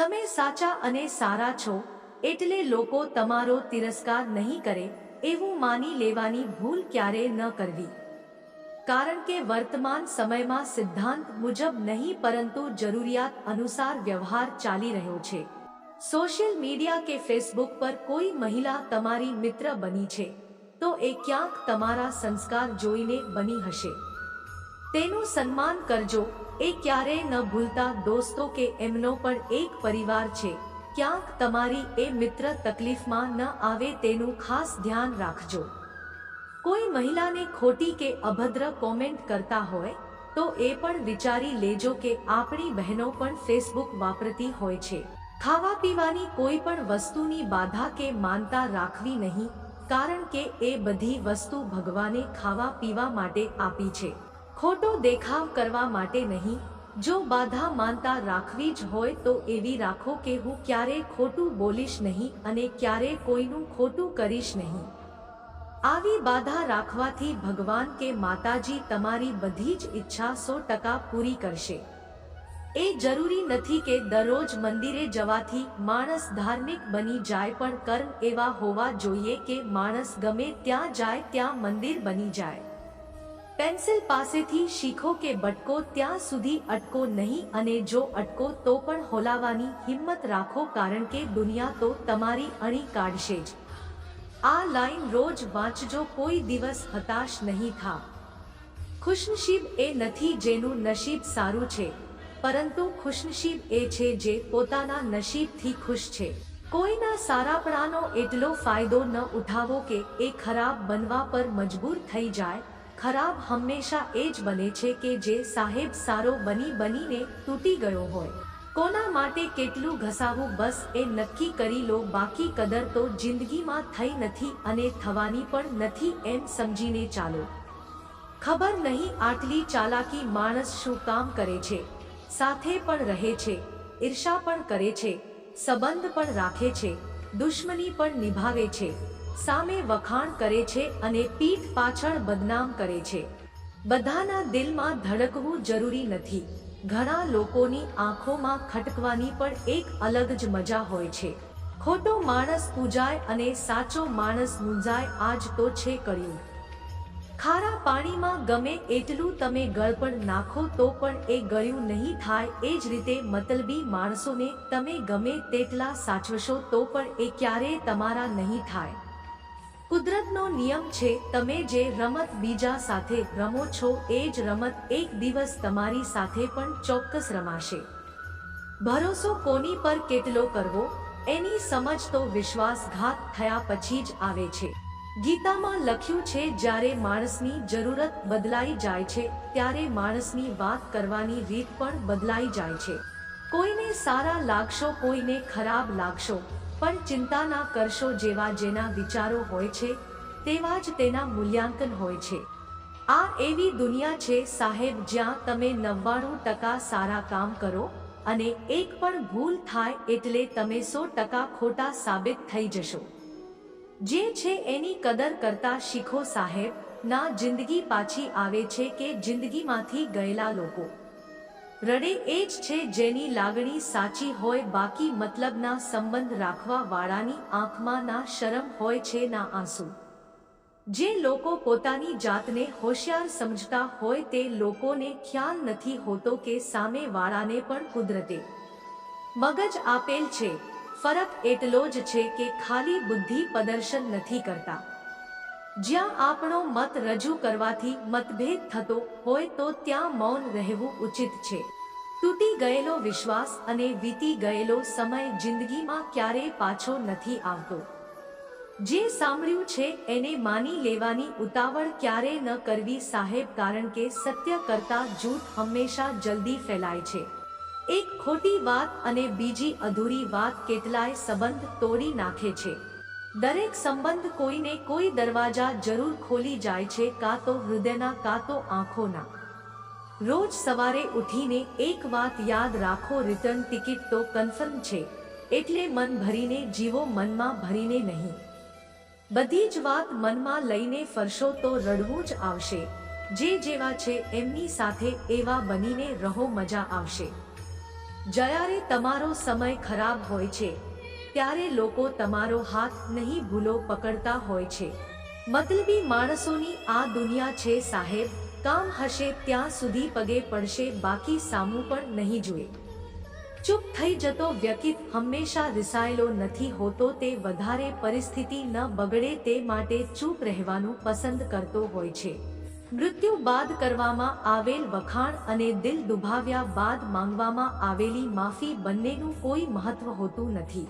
તમે સાચા અને સારા છો, એટલે લોકો તમારો તિરસ્કાર નહીં કરે, એવું માની લેવાની ભૂલ ક્યારે ન કરવી. કારણ કે વર્તમાન સમયમાં સિદ્ધાંત મુજબ નહીં, પરંતુ જરૂરિયાત અનુસાર વ્યવહાર ચાલી રહ્યો છે. સોશિયલ મીડિયા કે ફેસબુક પર કોઈ મહિલા તમારી મિત્ર બની છે, તો એ ક્યાંક તમારા સંસ્કાર જોઈને બની હશે. તેનું સન્માન કરજો એ ક્યારેય ન ભૂલતા દોસ્તો કે એમનો પણ એક પરિવાર છે. ક્યાંક તમારી એ મિત્ર તકલીફમાં ન આવે તેનું ખાસ ધ્યાન રાખજો. કોઈ મહિલાને ખોટી કે અભદ્ર કોમેન્ટ કરતા હોય, તો એ પણ વિચારી લેજો કે આપણી બહેનો પણ ફેસબુક વાપરતી હોય છે. ખાવા પીવાની કોઈ પણ વસ્તુની બાધા કે માનતા રાખવી નહીં, કારણ કે એ બધી વસ્તુ ભગવાને ખાવા પીવા માટે આપી છે. ખોટો દેખાવ કરવા માટે નહીં. જો બાધા માનતા રાખવી જ હોય તો એવી રાખો કે હું ક્યારે ખોટું બોલીશ નહીં અને ક્યારે કોઈનું ખોટું કરીશ નહીં. આવી બાધા રાખવાથી ભગવાન કે માતાજી તમારી બધી જ ઈચ્છા સો ટકા પૂરી કરશે. એ જરૂરી નથી કે દરરોજ મંદિરે જવાથી માણસ ધાર્મિક બની જાય પણ કર્મ એવા હોવા જોઈએ કે માણસ ગમે ત્યાં જાય, ત્યાં મંદિર બની જાય. પેન્સિલ પાસેથી શીખો કે બટકો ત્યાં સુધી અટકો નહીં અને જો અટકો તો પણ હોલાવાની હિંમત રાખો કારણ કે દુનિયા તો તમારી અણી કાઢશે જ. આ લાઈન રોજ વાંચજો, કોઈ દિવસ હતાશ નહીં થા. ખુશનસીબ એ નથી જેનું નસીબ સારું છે, પરંતુ ખુશનસીબ એ છે જે પોતાના નસીબથી ખુશ છે. કોઈના સારાપણાનો એટલો ફાયદો ન ઉઠાવો કે એ ખરાબ બનવા પર મજબૂર થઈ જાય ખરાબ હંમેશા એ જ બને છે કે જે સાહેબ સારો બની બનીને તૂટી ગયો હોય. કોના માટે કેટલું ઘસાવું બસ એ નક્કી કરી લો, બાકી કદર તો જિંદગીમાં થઈ નથી અને થવાની પણ નથી એમ સમજીને ચાલો. ખબર નહીં આટલી ચાલાકી માણસ શું કામ કરે છે. સાથે પણ રહે છે, ઈર્ષા પણ કરે છે, સંબંધ પણ રાખે છે, દુશ્મની પણ નિભાવે છે. સામે વખાણ કરે છે અને પીઠ પાછળ બદનામ કરે છે. બધાના દિલમાં ધડકવું જરૂરી નથી. ઘણા લોકોની આંખોમાં ખટકવાની પણ એક અલગ જ મજા હોય છે. ખોટો માણસ પૂજાય અને સાચો માણસ મૂંઝાય આજ તો છે કર્યું. ખારા પાણીમાં ગમે એટલું તમે ગળપણ નાખો તો પણ એ ગળ્યું નહીં થાય એ જ રીતે મતલબી માણસોને તમે ગમે તેટલા સાચવશો તો પણ એ ક્યારેય તમારા નહીં થાય. કુદરતનો નિયમ છે, તમે જે રમત બીજા સાથે રમો છો, એ જ રમત એક દિવસ તમારી સાથે પણ ચોક્કસ રમાશે. ભરોસો કોની પર કેટલો કરવો? એની સમજ તો વિશ્વાસઘાત થયા પછી જ આવે છે. ગીતામાં લખ્યું છે, જ્યારે માણસની જરૂરત બદલાઈ જાય છે, ત્યારે માણસની વાત કરવાની રીત પણ બદલાઈ જાય છે. કોઈને સારા લાગશો, કોઈને ખરાબ લાગશો પણ ચિંતા ના કરશો જેવા જેના વિચારો હોય છે, તેવા જ તેના મૂલ્યાંકન હોય છે. આ એવી દુનિયા છે સાહેબ જ્યાં તમે નવ્વાણું ટકા સારા કામ કરો અને એક પણ ભૂલ થાય એટલે તમે સો ટકા ખોટા સાબિત થઈ જશો. જે છે એની કદર કરતા શીખો સાહેબ, ના જિંદગી પાછી આવે છે કે જિંદગીમાંથી ગયેલા લોકો. રડે એ જ છે જેની લાગણી સાચી હોય બાકી મતલબના સંબંધ રાખવા વાળાની આંખમાં ના શરમ હોય છે ના આંસુ. જે લોકો પોતાની જાતને હોશિયાર સમજતા હોય તે લોકોને ખ્યાલ નથી હોતો કે સામે વાળાને પણ કુદરતે. મગજ આપેલ છે, ફરક એટલો જ છે કે ખાલી બુદ્ધિ પ્રદર્શન નથી કરતા. જ્યાં આપણો મત રજૂ કરવાથી મતભેદ થતો હોય તો ત્યાં મૌન રહેવું ઉચિત છે. તૂટી ગયેલો વિશ્વાસ અને વીતી ગયેલો સમય જિંદગીમાં ક્યારેય પાછો નથી આવતો. જે સાંભળ્યું છે એને માની લેવાની ઉતાવળ ક્યારે ન કરવી સાહેબ કારણ કે સત્ય કરતા જૂઠ હંમેશા જલ્દી ફેલાય છે. એક ખોટી વાત અને બીજી અધૂરી વાત કેટલાય સંબંધ તોડી નાખે છે. દરેક સંબંધ કોઈને કોઈ દરવાજા જરૂર ખોલી જાય છે, કાં તો હૃદયના, કાં તો આંખોના. રોજ સવારે ઉઠીને એક વાત યાદ રાખો રિટર્ન ટિકિટ તો કન્ફર્મ છે. એટલે મન ભરીને, જીવો મનમાં ભરીને નહીં. બધી જ વાત મનમાં લઈને ફરશો તો રડવું જ આવશે. જે જેવા છે, એમની સાથે એવા બનીને રહો, મજા આવશે. જ્યારે તમારો સમય ખરાબ હોય છે ત્યારે લોકો તમારો હાથ નહીં ભૂલો પકડતા હોય છે. મતલબી માણસોની આ દુનિયા છે સાહેબ, કામ હશે ત્યાં સુધી પગે પડશે, બાકી સામું પણ નહીં જોઈએ ચૂપ થઈ જતો વ્યક્તિ હંમેશા રિસાયેલો નથી હોતો, તે વધારે પરિસ્થિતિ ન બગડે તે માટે ચૂપ રહેવાનું પસંદ કરતો હોય છે. મૃત્યુ બાદ કરવામાં આવેલ વખાણ અને દિલ દુભાવ્યા બાદ માંગવામાં આવેલી માફી બંનેનું કોઈ મહત્વ હોતું નથી.